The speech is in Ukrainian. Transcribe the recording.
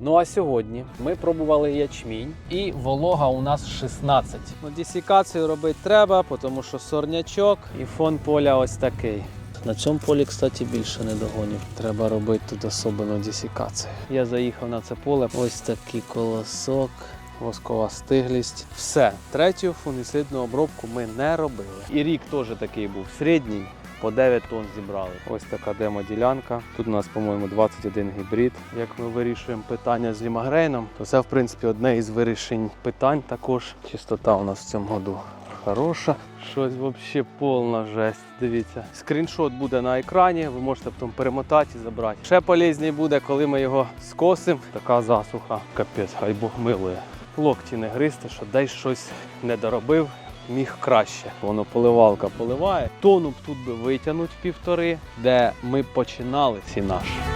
Ну а сьогодні ми пробували ячмінь і волога у нас 16. Ну, десікацію робити треба, тому що сорнячок і фон поля ось такий. На цьому полі, кстати, більше не догонів. Треба робити тут особливо десікацію. Я заїхав на це поле. Ось такий колосок, воскова стиглість. Все, третю фунгіцидну обробку ми не робили. І рік теж такий був середній. По 9 тонн зібрали. Ось така демо-ділянка. Тут у нас, по-моєму, 21 гібрид. Як ми вирішуємо питання з лімагрейном, то це, в принципі, одне із вирішень питань також. Чистота у нас в цьому году хороша. Щось взагалі повна жесть. Дивіться. Скріншот буде на екрані, ви можете потім перемотати і забрати. Ще полезний буде, коли ми його скосимо. Така засуха. Капець, хай Бог милує. Локті не гристи, що десь щось не доробив. Міг краще. Воно поливалка поливає. Тону б тут би витягнуть півтори, де ми починали ці наші.